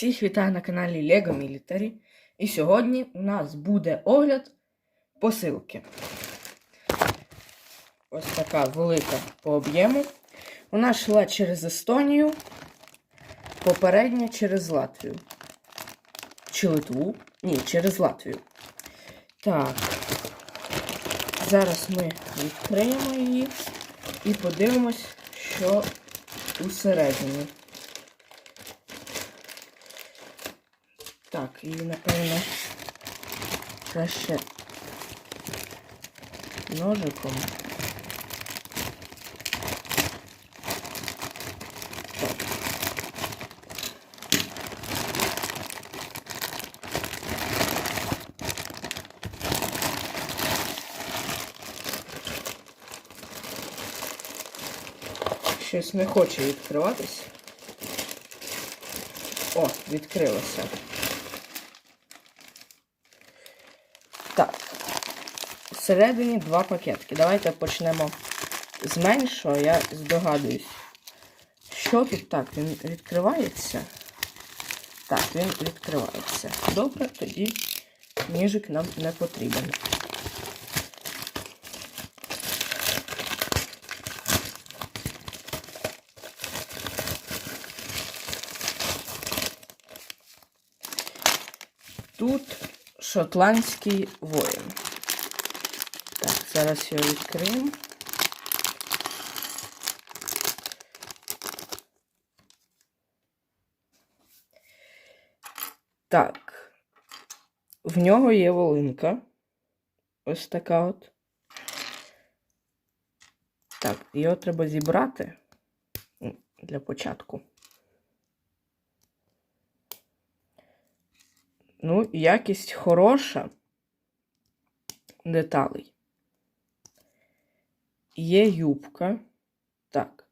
Всіх вітаю на каналі LEGO Military. І сьогодні у нас буде огляд посилки. Ось така велика по об'єму. Вона йшла через Естонію, попередня через Латвію. Чи Литву? Ні, через Латвію. Так. Зараз ми відкриємо її і подивимось, що усередині. Так, і напевно краще ножиком. Щось не хоче відкриватись. О, відкрилося. Всередині два пакетки. Давайте почнемо з меншого. Я здогадуюсь. Що тут так? Він відкривається? Так, він відкривається. Добре, тоді ніжик нам не потрібен. Тут шотландський воїн. Так, зараз його відкриємо. Так. В нього є волинка. Ось така от. Так, його треба зібрати для початку. Ну, якість хороша деталей. Є юбка. Так.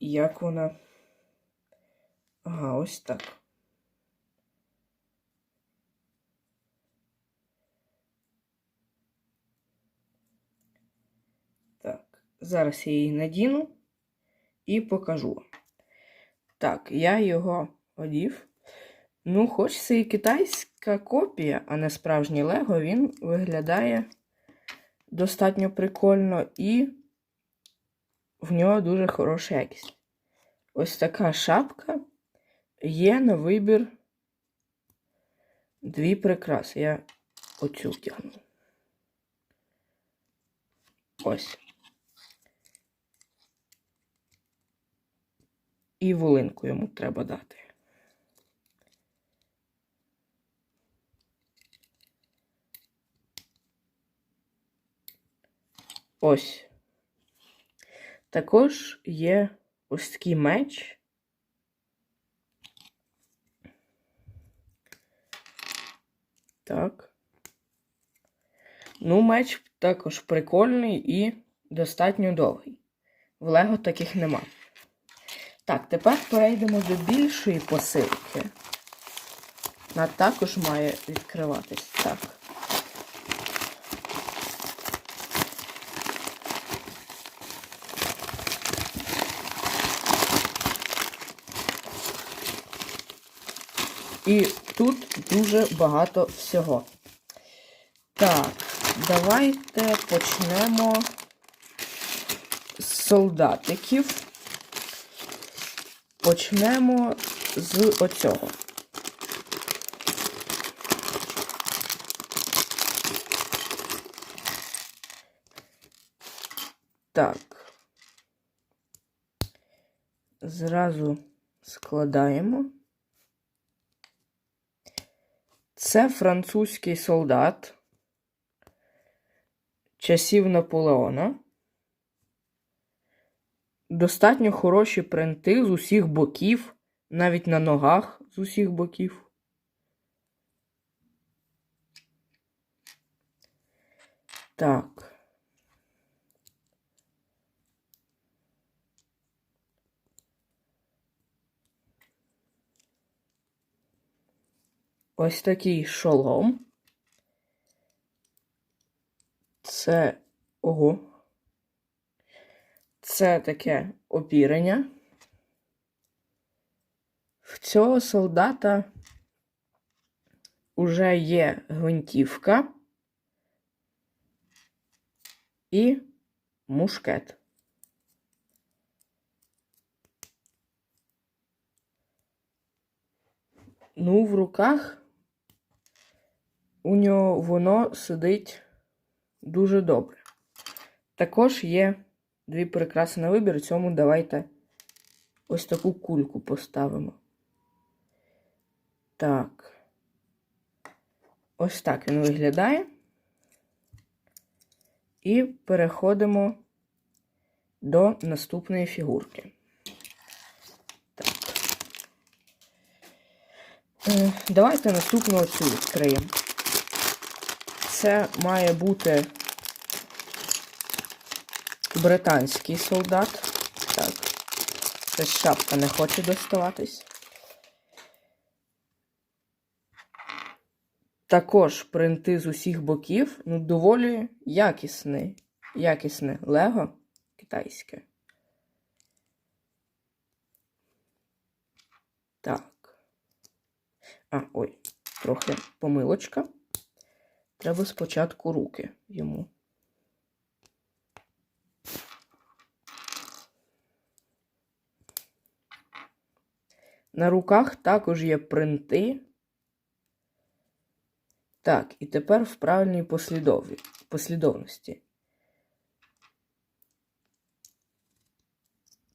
Як вона? Ага, ось так. Так, зараз я її надіну і покажу. Так, я його одів. Ну, хоч це і китайська копія, а не справжній Лего, він виглядає достатньо прикольно і в нього дуже хороша якість. Ось така шапка є на вибір дві прикраси. Я оцю втягну. Ось. І волинку йому треба дати. Ось. Також є ось такий меч. Так. Ну, меч також прикольний і достатньо довгий. В Лего таких нема. Так, тепер перейдемо до більшої посилки. Вона також має відкриватись. Так. І тут дуже багато всього. Так, давайте почнемо з солдатиків. Почнемо з оцього. Так. Зразу складаємо. Це французький солдат часів Наполеона. Достатньо хороші принти з усіх боків, навіть на ногах з усіх боків. Так. Ось такий шолом. Це. Ого. Це таке опірення. В цього солдата уже є гвинтівка і мушкет. Ну, в руках у нього воно сидить дуже добре. Також є дві прикраси на вибір. Цьому давайте ось таку кульку поставимо. Так. Ось так він виглядає. І переходимо до наступної фігурки. Так. Е, Давайте наступну оцю відкриємо. Це має бути британський солдат. Так. Це шапка не хоче доставатись. Також принти з усіх боків, ну, доволі якісний. Якісне лего китайське. Так. А, ой, трохи помилочка. Треба спочатку руки йому. На руках також є принти. Так, і тепер в правильній послідовності.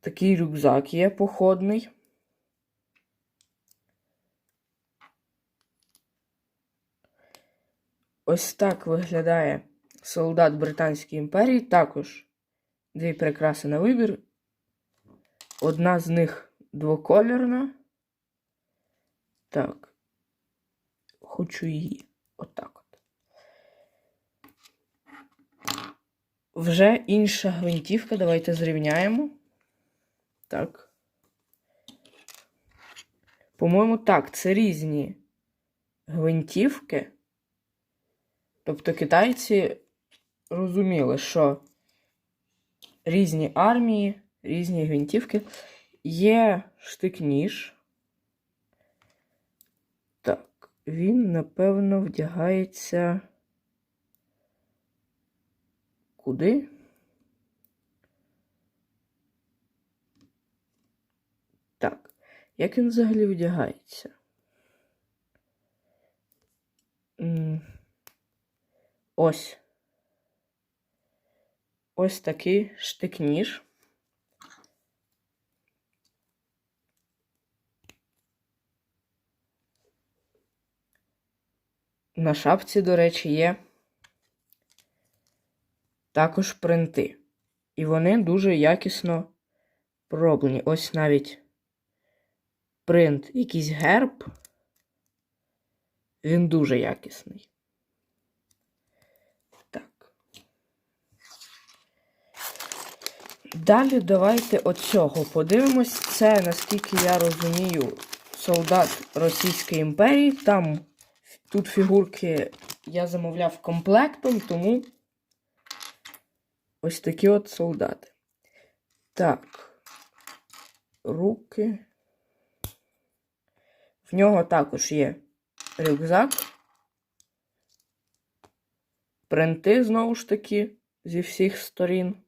Такий рюкзак є походний. Ось так виглядає солдат Британської імперії. Також дві прикраси на вибір. Одна з них двокольорна. Так. Хочу її. Отак от. Вже інша гвинтівка. Давайте зрівняємо. Так. По-моєму, так, це різні гвинтівки. Тобто китайці розуміли, що різні армії, різні гвинтівки. Є штик-ніж. Так, він, напевно, вдягається. Куди? Так, як він взагалі вдягається? Ось. Ось такий штик-ніж. На шапці, до речі, є також принти. І вони дуже якісно пророблені. Ось навіть принт, якийсь герб. Він дуже якісний. Далі давайте оцього подивимось. Це, наскільки я розумію, солдат Російської імперії. Там тут фігурки я замовляв комплектом, тому ось такі от солдати. Так. Руки. В нього також є рюкзак. Принти знову ж таки зі всіх сторін.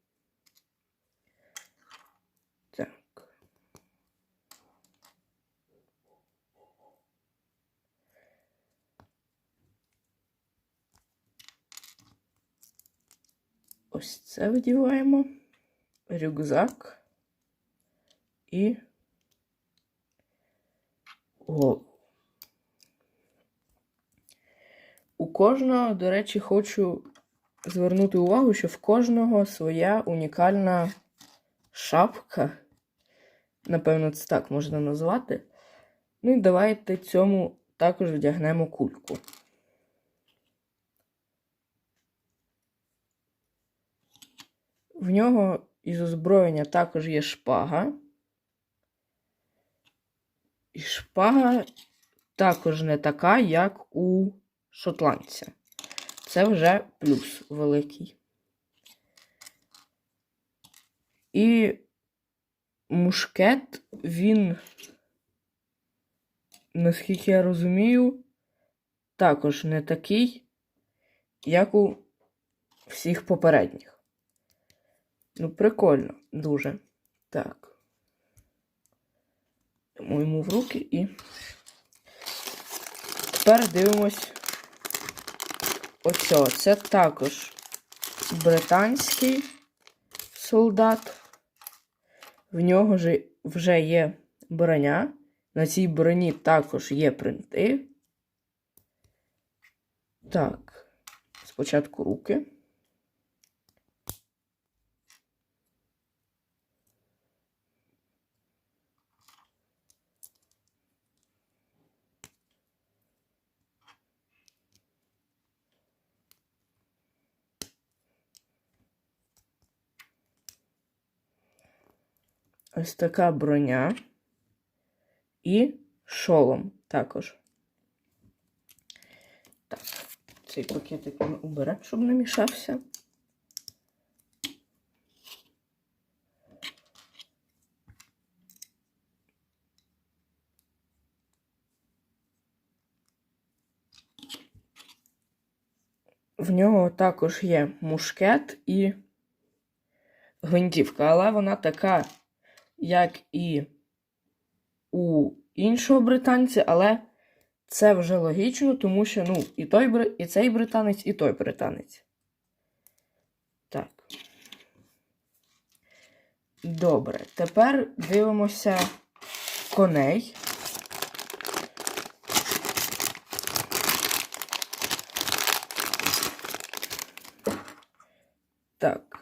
Так. Ось це вдіваємо. Рюкзак і голову. У кожного, до речі, хочу звернути увагу, що в кожного своя унікальна шапка. Напевно, це так можна назвати. Ну і давайте цьому також вдягнемо кульку. В нього із озброєння також є шпага. І шпага також не така, як у шотландця. Це вже плюс великий. І мушкет, він наскільки я розумію, також не такий, як у всіх попередніх. Ну, прикольно, дуже. Так. Дамо йому в руки і. Тепер дивимось. Оцього. Це також британський солдат. В нього ж вже є броня. На цій броні також є принти. Так. Спочатку руки. Ось така броня і шолом також. Так, цей пакетик ми уберемо, щоб не мішався. В нього також є мушкет і гвинтівка, але вона така, як і у іншого британця, але це вже логічно, тому що ну, і той і цей британець, і той британець. Так. Добре. Тепер дивимося коней. Так.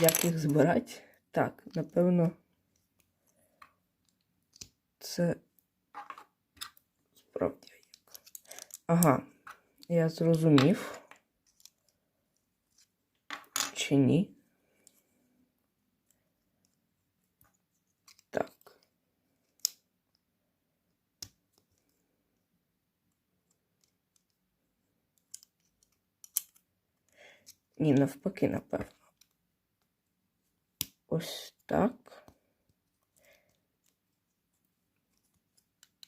Як їх збирати? Так, напевно. Це справді як. Ага, я зрозумів. Чи ні? Так. Ні, навпаки, напевно. Ось так.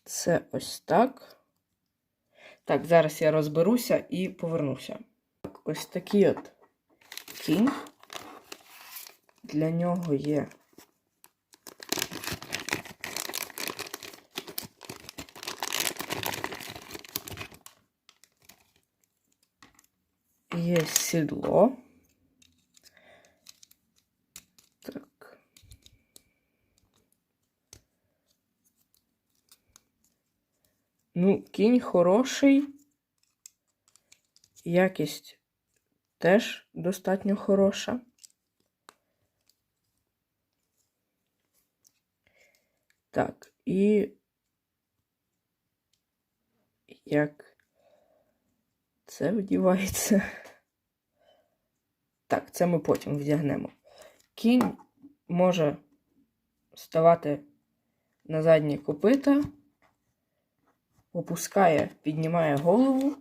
Це ось так. Так, зараз я розберуся і повернуся. Так, ось такий от кінь. Для нього є. Є сідло. Так. Ну, кінь хороший. Якість теж достатньо хороша. Так, і як це вдівається? Так, це ми потім вдягнемо. Кінь може ставати на задні копита, опускає, піднімає голову.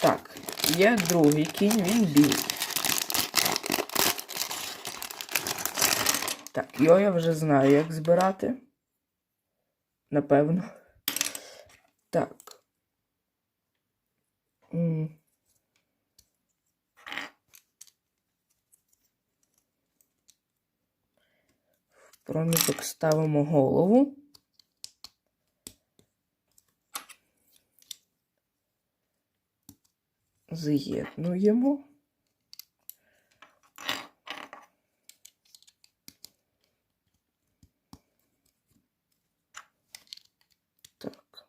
Так, є другий кінь, він білий. Так, його я вже знаю, як збирати. Напевно. Так. В проміжок ставимо голову. З'єднуємо. Так.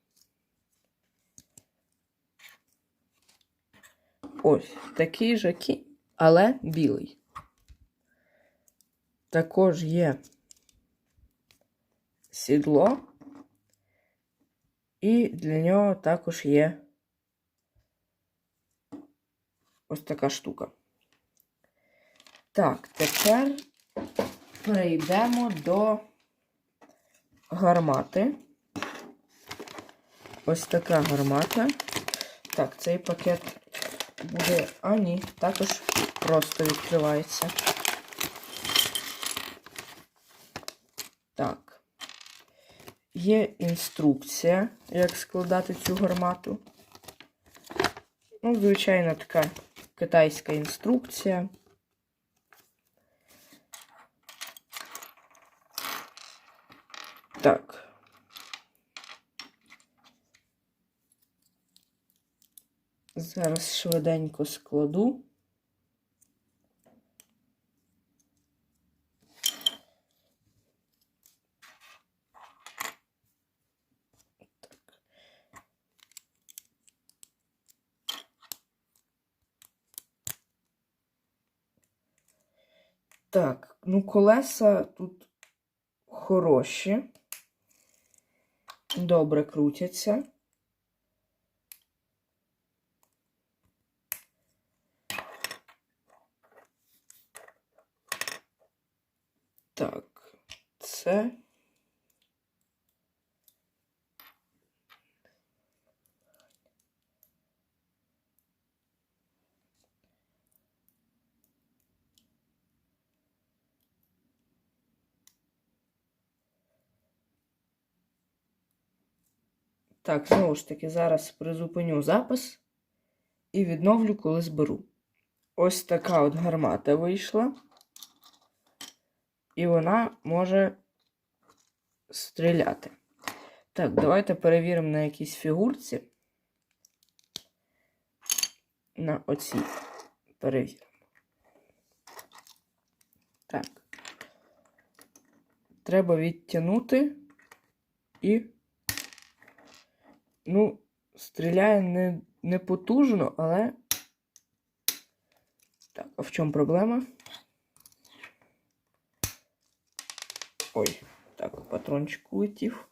Ось такий же кінь, але білий. Також є сідло, і для нього також є Ось така штука. Так, тепер перейдемо до гармати. Ось така гармата. Так, цей пакет буде... А, ні, також просто відкривається. Так. Є інструкція, як складати цю гармату. Ну, звичайно, така китайська інструкція. Так. Зараз швиденько складу. Так, ну колеса тут хороші. Добре крутяться. Так, це. Так, знову ж таки, зараз призупиню запис і відновлю, коли зберу. Ось така от гармата вийшла. І вона може стріляти. Так, давайте перевіримо на якійсь фігурці. На оцій перевіримо. Так. Треба відтягнути і. Ну, стріляє не, не потужно, але. Так, а в чому проблема? Ой, так, патрончик улетів.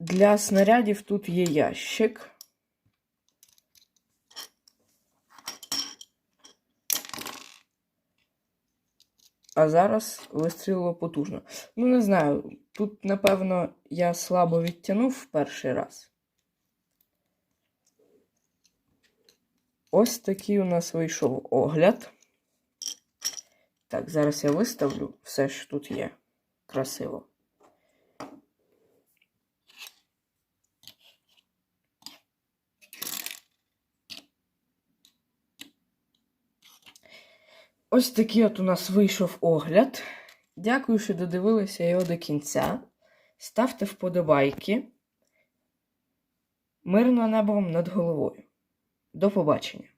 Для снарядів тут є ящик. А зараз вистрілило потужно. Ну, не знаю. Тут, напевно, я слабо відтягнув в перший раз. Ось такий у нас вийшов огляд. Так, зараз я виставлю все, що тут є. Красиво. Ось такий от у нас вийшов огляд. Дякую, що додивилися його до кінця. Ставте вподобайки. Мирного небом над головою. До побачення!